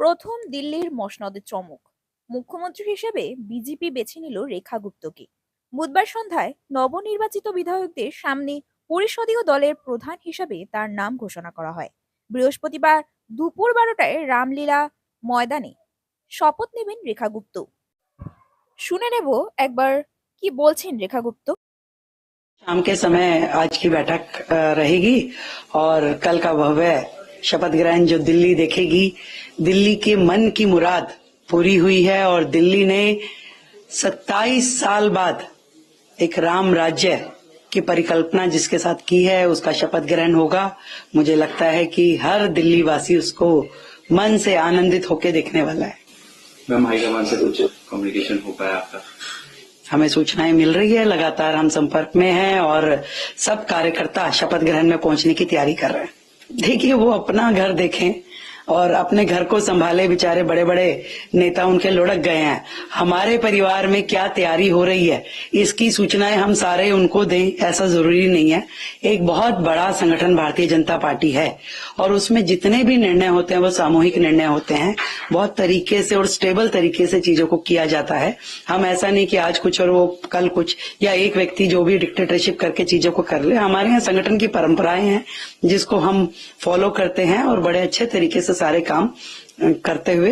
প্রথম দিল্লির মসনদে চমক মুখ্যমন্ত্রী হিসেবে বিজেপি বেছে নিল রেখা গুপ্তকে বুধবার সন্ধ্যায় নবনির্বাচিত বিধায়কদের সামনে পরিষদীয় দলের প্রধান হিসাবে তার নাম ঘোষণা করা হয় বৃহস্পতিবার দুপুর বারোটায় রামলীলা ময়দানে শপথ নেবেন রেখা গুপ্ত শুনে নেব একবার কি বলছেন রেখা গুপ্ত शाम के समय आज की बैठक अ, रहेगी और कल का भव्य शपथ ग्रहण जो दिल्ली देखेगी। दिल्ली के मन की मुराद पूरी हुई है और दिल्ली ने 27 साल बाद एक राम राज्य की परिकल्पना जिसके साथ की है उसका शपथ ग्रहण होगा। मुझे लगता है कि हर दिल्ली वासी उसको मन से आनंदित होकर देखने वाला है। मैम हाईकमान से कुछ कम्युनिकेशन हो पाया आपका? हमें सूचनाएँ मिल रही है लगातार हम संपर्क में हैं और सब कार्यकर्ता शपथ ग्रहण में पहुँचने की तैयारी कर रहे हैं। देखिए वो अपना घर देखें। और अपने घर को संभाले बेचारे बड़े बड़े नेता उनके लुढ़क गए हैं। हमारे परिवार में क्या तैयारी हो रही है? इसकी सूचनाएँ हम सारे उनको दें, ऐसा ज़रूरी नहीं है। एक बहुत बड़ा संगठन भारतीय जनता पार्टी है और उसमें जितने भी निर्णय होते हैं, वो सामूहिक निर्णय होते हैं। बहुत तरीके से और स्टेबल तरीके से चीज़ों को किया जाता है। हम ऐसा नहीं कि आज कुछ और वो कल कुछ या एक व्यक्ति जो भी डिक्टेटरशिप करके चीज़ों को कर ले। हमारे यहाँ संगठन की परंपराएँ हैं जिसको हम फॉलो करते हैं और बड़े अच्छे तरीके से सारे काम करते हुए